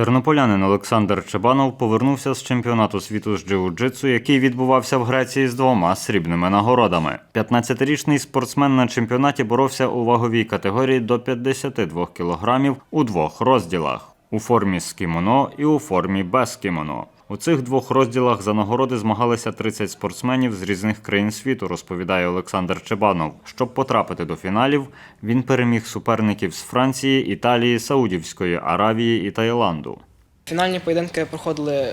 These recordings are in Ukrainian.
Тернополянин Олександр Чебанов повернувся з чемпіонату світу з джиу-джитсу, який відбувався в Греції з двома срібними нагородами. 15-річний спортсмен на чемпіонаті боровся у ваговій категорії до 52 кілограмів у двох розділах у формі з кімоно і у формі без кімоно. У цих двох розділах за нагороди змагалися 30 спортсменів з різних країн світу, розповідає Олександр Чебанов. Щоб потрапити до фіналів, він переміг суперників з Франції, Італії, Саудівської Аравії і Таїланду. Фінальні поєдинки проходили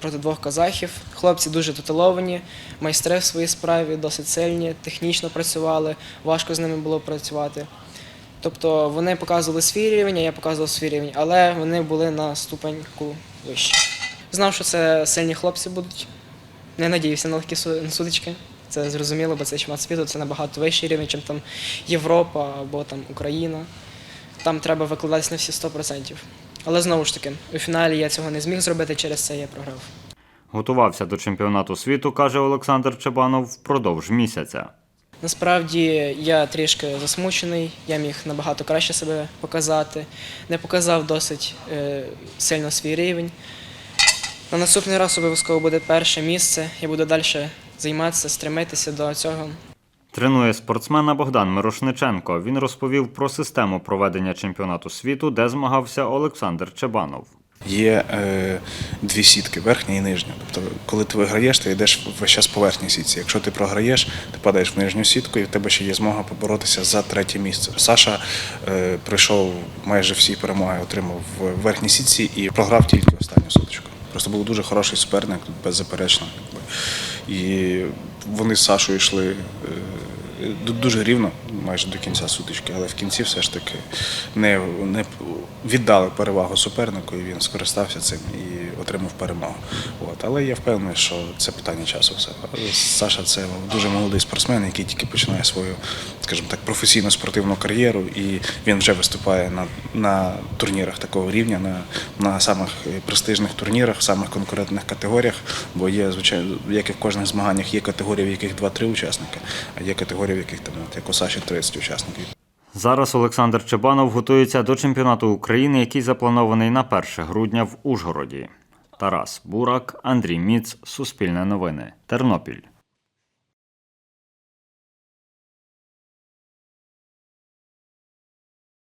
проти двох казахів. Хлопці дуже титуловані, майстри в своїй справі, досить сильні, технічно працювали, важко з ними було працювати. Тобто вони показували свій рівень, а я показував свій рівень, але вони були на ступеньку вище. Знав, що це сильні хлопці будуть. Не надіявся на легкі су- на судочки. Це зрозуміло, бо це чемпіонат світу, це набагато вищий рівень, ніж там Європа або там Україна. Там треба викладатися на всі 100%. Але знову ж таки, у фіналі я цього не зміг зробити, через це я програв. Готувався до чемпіонату світу, каже Олександр Чебанов, впродовж місяця. Насправді я трішки засмучений, я міг набагато краще себе показати, не показав досить е, сильно свій рівень. На наступний раз обов'язково буде перше місце, я буду далі займатися, стремитися до цього. Тренує спортсмена Богдан Мирошниченко. Він розповів про систему проведення чемпіонату світу, де змагався Олександр Чебанов. Є е, дві сітки, верхня і нижня. Тобто, коли ти виграєш, ти йдеш весь час по верхній сітці. Якщо ти програєш, ти падаєш в нижню сітку, і в тебе ще є змога поборотися за третє місце. Саша е, пройшов майже всі перемоги, отримав в верхній сітці і програв тільки останню сутичку. Просто був дуже хороший суперник, беззаперечно. І вони з Сашою йшли е, дуже рівно, майже до кінця сутички, але в кінці все ж таки не, не віддали перевагу супернику, і він скористався цим і отримав перемогу. От. Але я впевнений, що це питання часу. Все. Саша це дуже молодий спортсмен, який тільки починає свою, скажімо так, професійну спортивну кар'єру, і він вже виступає на, на турнірах такого рівня, на, на самих престижних турнірах, самих конкурентних категоріях. Бо є, звичайно, як і в кожних змаганнях, є категорії, в яких 2-3 учасники, а є категорії, в яких там, от, як у Саші 30 учасників. Зараз Олександр Чебанов готується до чемпіонату України, який запланований на 1 грудня в Ужгороді. Тарас Бурак, Андрій Міц, Суспільне новини, Тернопіль.